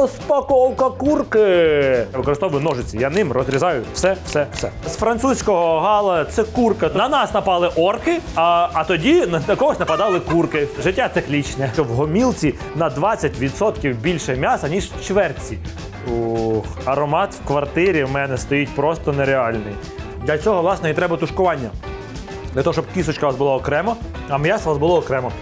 Розпаковка курки. Використовую ножиці. Я ним розрізаю все, все, все. З французького гала це курка. На нас напали орки, а, а тоді на, когось нападали курки. Життя циклічне. В гомілці на 20% більше м'яса, ніж в чверці. Ух, аромат в квартирі в мене стоїть просто нереальний. Для цього, власне, і треба тушкування. Для того, щоб кісточка у вас була окремо, а м'ясо у вас було окремо.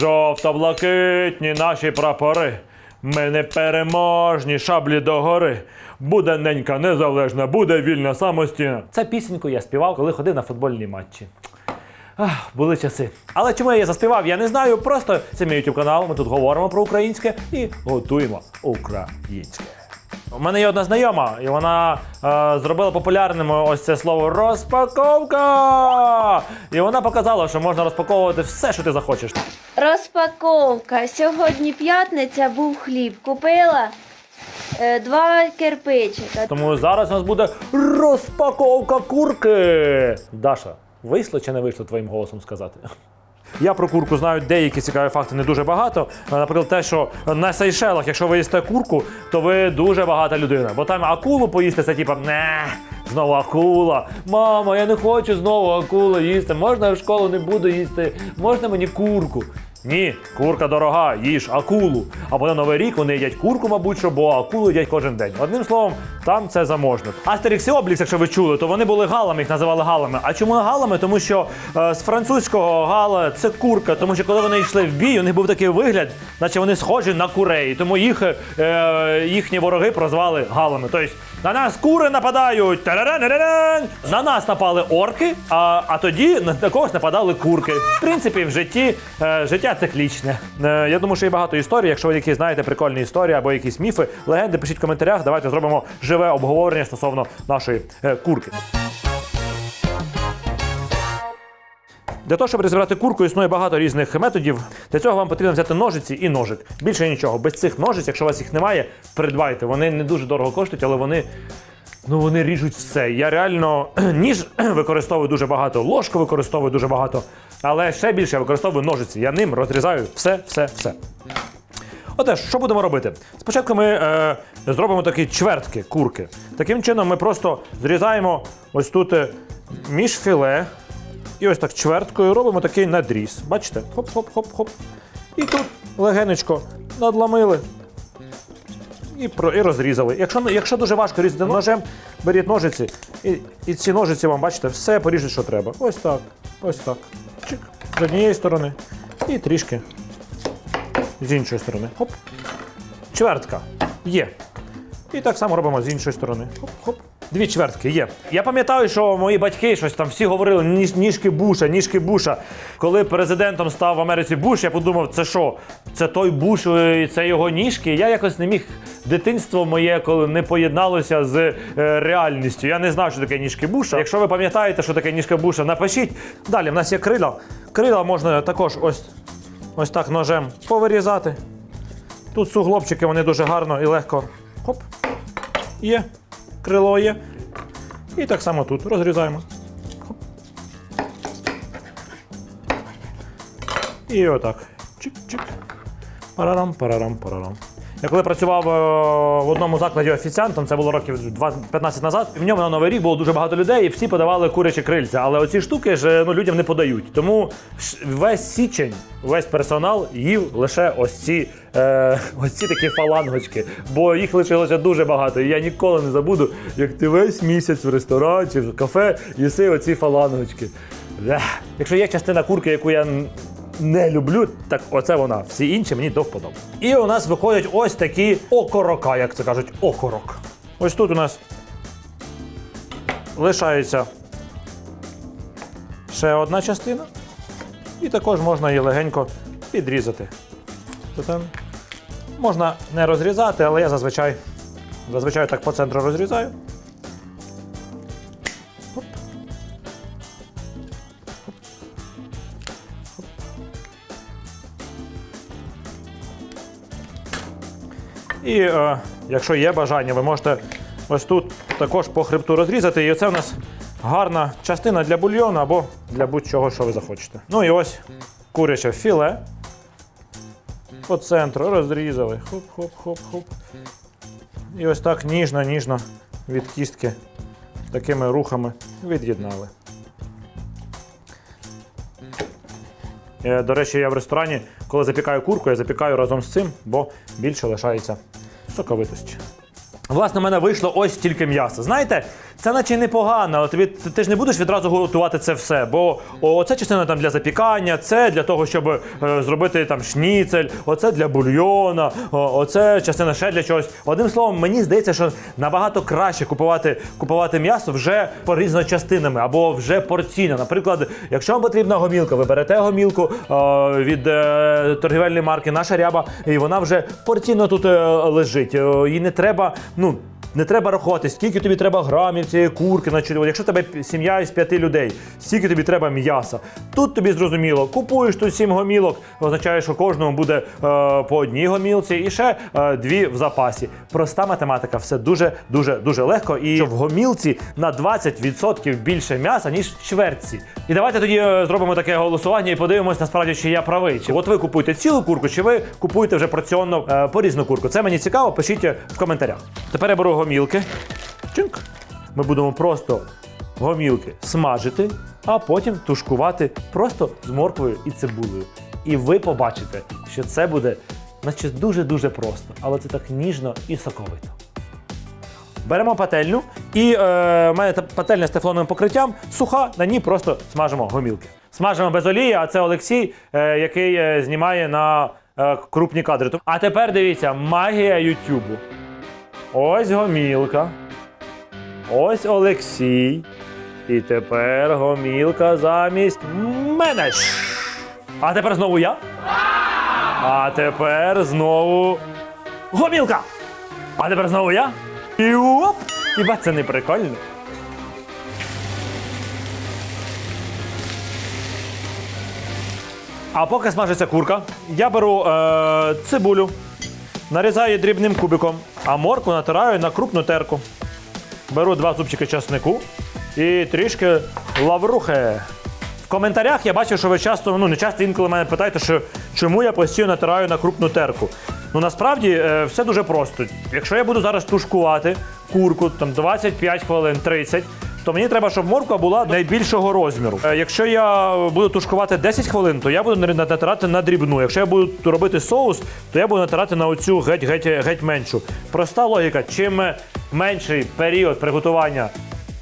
Жовто-блакитні наші прапори. Ми не переможні шаблі догори. Буде ненька незалежна, буде вільна самостійна. Це пісеньку я співав, коли ходив на футбольні матчі. Ах, були часи. Але чому я її заспівав, я не знаю. Просто це мій YouTube канал. Ми тут говоримо про українське і готуємо українське. У мене є одна знайома, і вона е, зробила популярним ось це слово розпаковка. І вона показала, що можна розпаковувати все, що ти захочеш. Розпаковка. Сьогодні п'ятниця був хліб. Купила е, два кирпичика. Тому зараз у нас буде розпаковка курки. Даша, вийшло чи не вийшло твоїм голосом сказати? Я про курку знаю деякі цікаві факти, не дуже багато. Е, Наприклад, те, що на Сейшелах, якщо ви їсте курку, то ви дуже багата людина. Бо там акулу поїсти, це типа не. Знову акула. Мамо, я не хочу знову акулу їсти. Можна я в школу не буду їсти? Можна мені курку? Ні, курка дорога, їж акулу. Або на Новий рік вони їдять курку, мабуть, бо акулу їдять кожен день. Одним словом, там це заможно. Астерікс і Облікс, якщо ви чули, то вони були галами, їх називали галами. А чому галами? Тому що е, з французького гала це курка, тому що коли вони йшли в бій, у них був такий вигляд, наче вони схожі на курей. Тому їх е, їхні вороги прозвали галами. Тобто на нас кури нападають. На нас напали орки, а, а тоді на когось нападали курки. В принципі, в житті е, життя циклічне. Е, я думаю, що є багато історій. Якщо ви якісь знаєте прикольні історії або якісь міфи, легенди, пишіть в коментарях. Давайте зробимо живе обговорення стосовно нашої е, курки. Для того, щоб розібрати курку, існує багато різних методів. Для цього вам потрібно взяти ножиці і ножик. Більше нічого. Без цих ножиць, якщо у вас їх немає, придбайте. Вони не дуже дорого коштують, але вони. Ну, вони ріжуть все. Я реально ніж використовую дуже багато, ложку використовую дуже багато, але ще більше я використовую ножиці. Я ним розрізаю все, все, все. Отож, що будемо робити? Спочатку ми е, зробимо такі чвертки курки. Таким чином ми просто зрізаємо ось тут е, між філе і ось так чверткою робимо такий надріз. Бачите? Хоп-хоп-хоп-хоп. І тут легенечко надламили і, про, і розрізали. Якщо, якщо дуже важко різати ножем, беріть ножиці, і, і ці ножиці вам, бачите, все поріжуть, що треба. Ось так. Ось так. Чик. З однієї сторони. І трішки з іншої сторони. Хоп. Чвертка. Є. І так само робимо з іншої сторони. Хоп-хоп. Дві чвертки є. Я пам'ятаю, що мої батьки щось там всі говорили ніж, ніжки Буша, ніжки Буша. Коли президентом став в Америці Буш, я подумав, це що? Це той Буш, це його ніжки. Я якось не міг. Дитинство моє, коли не поєдналося з е, реальністю. Я не знав, що таке ніжки Буша. Якщо ви пам'ятаєте, що таке ніжка Буша, напишіть. Далі в нас є крила. Крила можна також ось, ось так ножем повирізати. Тут суглобчики, вони дуже гарно і легко. Хоп. Є. Крило є. І так само тут розрізаємо. І отак. Чик-чик. Парарам, парарам, парарам. Я коли працював е, в одному закладі офіціантом, це було років 15 назад. В ньому на новий рік було дуже багато людей, і всі подавали курячі крильця. Але оці штуки ж ну, людям не подають. Тому весь січень, весь персонал їв лише ось ці, е, ось ці такі фалангочки, бо їх лишилося дуже багато. І я ніколи не забуду, як ти весь місяць в ресторані чи в кафе їси оці фалангочки. Якщо є частина курки, яку я не люблю, так оце вона. Всі інші мені до вподоби. І у нас виходять ось такі окорока, як це кажуть, окорок. Ось тут у нас лишається ще одна частина. І також можна її легенько підрізати. То там можна не розрізати, але я зазвичай, зазвичай так по центру розрізаю. І е, якщо є бажання, ви можете ось тут також по хребту розрізати. І оце у нас гарна частина для бульйону або для будь-чого, що ви захочете. Ну і ось куряче філе. По центру розрізали. Хоп-хоп-хоп-хоп. І ось так ніжно-ніжно від кістки такими рухами від'єднали. До речі, я в ресторані, коли запікаю курку, я запікаю разом з цим, бо більше лишається соковитості. Власне, в мене вийшло ось тільки м'ясо. Знаєте, це наче непогано, але тобі, ти, ж не будеш відразу готувати це все, бо оце частина там для запікання, це для того, щоб е, зробити там шніцель, оце для бульйона, о, оце частина ще для чогось. Одним словом, мені здається, що набагато краще купувати, купувати м'ясо вже порізано частинами або вже порційно. Наприклад, якщо вам потрібна гомілка, ви берете гомілку е, від е, торгівельної марки Наша ряба, і вона вже порційно тут е, лежить. Їй не треба, ну. Не треба рахувати, скільки тобі треба грамів цієї курки. Значить, от якщо тебе сім'я із п'яти людей, скільки тобі треба м'яса. Тут тобі зрозуміло, купуєш тут сім гомілок, означає, що кожному буде е, по одній гомілці і ще е, дві в запасі. Проста математика, все дуже дуже легко. І що в гомілці на 20% більше м'яса, ніж в чвертці. І давайте тоді е, зробимо таке голосування і подивимось насправді, чи я правий. Чи от ви купуєте цілу курку, чи ви купуєте вже порціонно е, порізну курку. Це мені цікаво, пишіть в коментарях. Тепер я беру гомілки. Чинк. Ми будемо просто гомілки смажити, а потім тушкувати просто з морквою і цибулею. І ви побачите, що це буде наче дуже-дуже просто, але це так ніжно і соковито. Беремо пательню, і е, в мене та пательня з тефлоновим покриттям суха, на ній просто смажимо гомілки. Смажимо без олії, а це Олексій, е, який е, знімає на е, крупні кадри. А тепер дивіться, магія Ютубу. Ось гомілка. Ось Олексій. І тепер гомілка замість мене. А тепер знову я. А тепер знову гомілка. А тепер знову я. І оп! Хіба це не прикольно? А поки смажиться курка, я беру е, цибулю, нарізаю дрібним кубиком, а морку натираю на крупну терку. Беру два зубчики часнику і трішки лаврухи. В коментарях я бачив, що ви часто, ну не часто інколи мене питаєте, що чому я постійно натираю на крупну терку. Ну насправді е, все дуже просто. Якщо я буду зараз тушкувати курку там 25 хвилин, 30, то мені треба, щоб морква була найбільшого розміру. Е, Якщо я буду тушкувати 10 хвилин, то я буду натирати на дрібну. Якщо я буду робити соус, то я буду натирати на оцю геть геть геть меншу. Проста логіка. Чим менший період приготування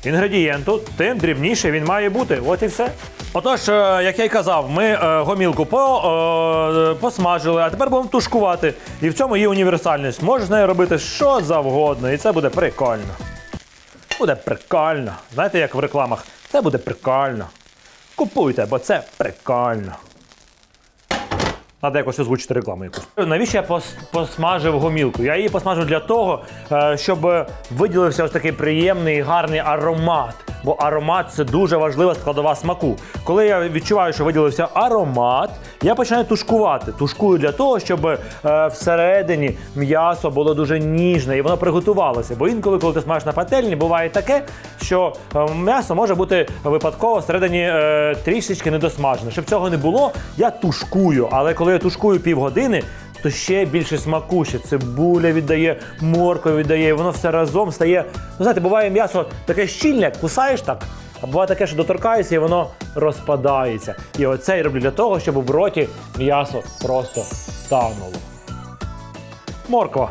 інгредієнту, тим дрібніший він має бути. От і все. Отож, е, як я й казав, ми е, гомілку по, е, посмажили, а тепер будемо тушкувати. І в цьому є універсальність. Можеш з нею робити що завгодно, і це буде прикольно. Буде прикольно. Знаєте, як в рекламах? Це буде прикольно. Купуйте, бо це прикольно. Треба якось озвучити рекламу якусь. Навіщо я пос- посмажив гомілку? Я її посмажив для того, е, щоб виділився ось такий приємний гарний аромат. Бо аромат це дуже важлива складова смаку. Коли я відчуваю, що виділився аромат, я починаю тушкувати. Тушкую для того, щоб е, всередині м'ясо було дуже ніжне і воно приготувалося. Бо інколи, коли ти смажиш на пательні, буває таке, що е, м'ясо може бути випадково всередині е, трішечки недосмажене. Щоб цього не було, я тушкую. Але коли я тушкую півгодини, то ще більше смаку, ще цибуля віддає, морква віддає, воно все разом стає. Ну, знаєте, буває м'ясо таке щільне, кусаєш так, а буває таке, що доторкаєшся і воно розпадається. І оце я роблю для того, щоб в роті м'ясо просто тануло. Морква,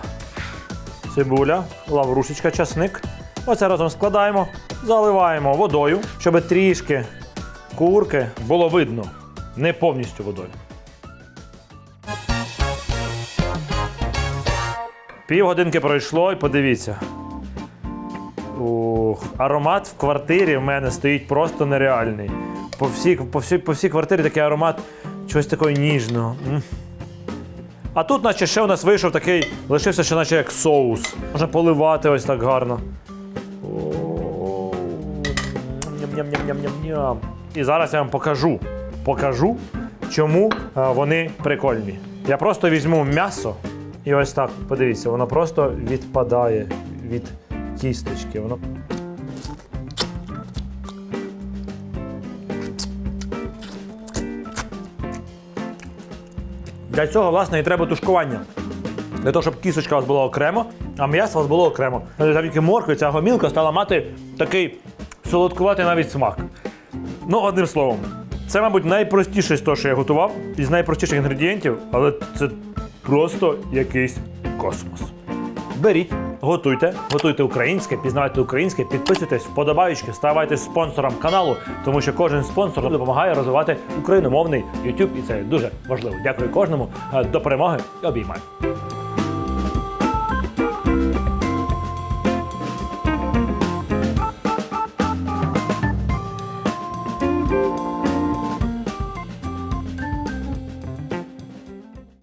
цибуля, лаврушечка, часник. Оце разом складаємо, заливаємо водою, щоб трішки курки було видно, не повністю водою. Півгодинки пройшло і подивіться. Ух, аромат в квартирі в мене стоїть просто нереальний. По всій, по всій, по всій квартирі такий аромат чогось такого ніжного. А тут, наче ще у нас вийшов такий, лишився ще наче як соус. Можна поливати ось так гарно. Ням-ням-ням-ням-ням. І зараз я вам покажу. Покажу, чому е, вони прикольні. Я просто візьму м'ясо і ось так, подивіться, воно просто відпадає від тістечки. Воно... Для цього, власне, і треба тушкування. Для того, щоб кісточка у вас була окремо, а м'ясо у вас було окремо. Завдяки моркві ця гомілка стала мати такий солодкуватий навіть смак. Ну, одним словом, це, мабуть, найпростіше з того, що я готував, із найпростіших інгредієнтів, але це просто якийсь космос. Беріть, готуйте, готуйте українське, пізнавайте українське, підписуйтесь, вподобаючки, ставайте спонсором каналу, тому що кожен спонсор допомагає розвивати україномовний YouTube, і це дуже важливо. Дякую кожному. Е, До перемоги і обіймаю.